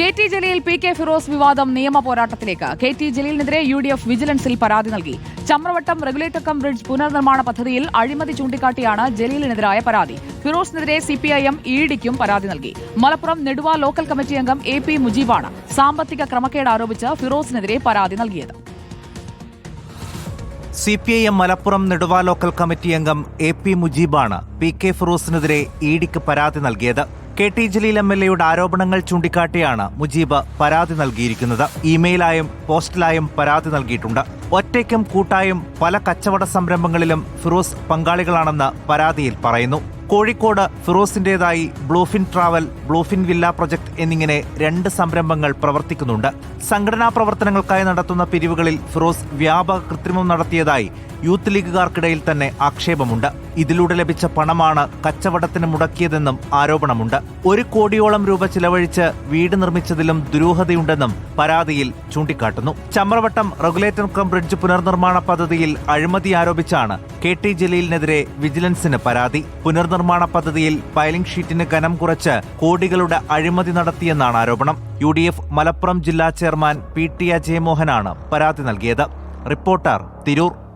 K T Jaleel P K Firoz വിവാദം നിയമ പോരാട്ടത്തിലേക്ക്. കെ ടി ജലീലിനെതിരെ യു ഡി എഫ് വിജിലൻസിൽ പരാതി നൽകി. ചമ്രവട്ടം റെഗുലേറ്റർ കം ബ്രിഡ്ജ് പുനർനിർമ്മാണ പദ്ധതിയിൽ അഴിമതി ചൂണ്ടിക്കാട്ടിയാണ് ജലീലിനെതിരായ പരാതി. ഫിറോസിനെതിരെ സിപിഐഎം ഇഡിക്കും പരാതി നൽകി. മലപ്പുറം നെടുവ ലോക്കൽ കമ്മിറ്റി അംഗം എ പി മുജീബാണ് സാമ്പത്തിക ക്രമക്കേട് ആരോപിച്ച് ഫിറോസിനെതിരെ പരാതി നൽകിയത്. C P I M Malappuram Neduva local committee അംഗം എ പി മുജീബാണ് പി കെ ഫിറോസിനെതിരെ ഇഡിക്ക് പരാതി നൽകിയത്. K T Jaleel M L എയുടെ ആരോപണങ്ങൾ ചൂണ്ടിക്കാട്ടിയാണ് മുജീബ് പരാതി നൽകിയിരിക്കുന്നത്. ഇമെയിലായും പോസ്റ്റിലായും പരാതി നൽകിയിട്ടുണ്ട്. ഒറ്റയ്ക്കും കൂട്ടായും പല കച്ചവട സംരംഭങ്ങളിലും ഫിറോസ് പങ്കാളികളാണെന്ന് പരാതിയിൽ പറയുന്നു. Kozhikode ഫിറോസിന്റെതായി Bluefin travel Bluefin villa project എന്നിങ്ങനെ രണ്ട് സംരംഭങ്ങൾ പ്രവർത്തിക്കുന്നുണ്ട്. സംഘടനാ പ്രവർത്തനങ്ങൾക്കായി നടത്തുന്ന പിരിവുകളിൽ ഫിറോസ് വ്യാപക കൃത്രിമം നടത്തിയതായി യൂത്ത് ലീഗുകാർക്കിടയിൽ തന്നെ ആക്ഷേപമുണ്ട്. ഇതിലൂടെ ലഭിച്ച പണമാണ് കച്ചവടത്തിന് മുടക്കിയതെന്നും ആരോപണമുണ്ട്. ഒരു കോടിയോളം രൂപ ചിലവഴിച്ച് വീട് നിർമ്മിച്ചതിലും ദുരൂഹതയുണ്ടെന്നും പരാതിയിൽ ചൂണ്ടിക്കാട്ടുന്നു. ചമ്രവട്ടം റെഗുലേറ്റർ കം ബ്രിഡ്ജ് പുനർനിർമ്മാണ പദ്ധതിയിൽ അഴിമതി ആരോപിച്ചാണ് കെ ടി ജലീലിനെതിരെ വിജിലൻസിന് പരാതി. പുനർനിർമ്മാണ പദ്ധതിയിൽ ഫയലിംഗ് ഷീറ്റിന് കനം കുറച്ച് കോടികളുടെ അഴിമതി നടത്തിയെന്നാണ് ആരോപണം. യു ഡി എഫ് മലപ്പുറം ജില്ലാ ചെയർമാൻ പി ടി അജയമോഹനാണ് പരാതി നൽകിയത്. റിപ്പോർട്ടർ തിരൂർ.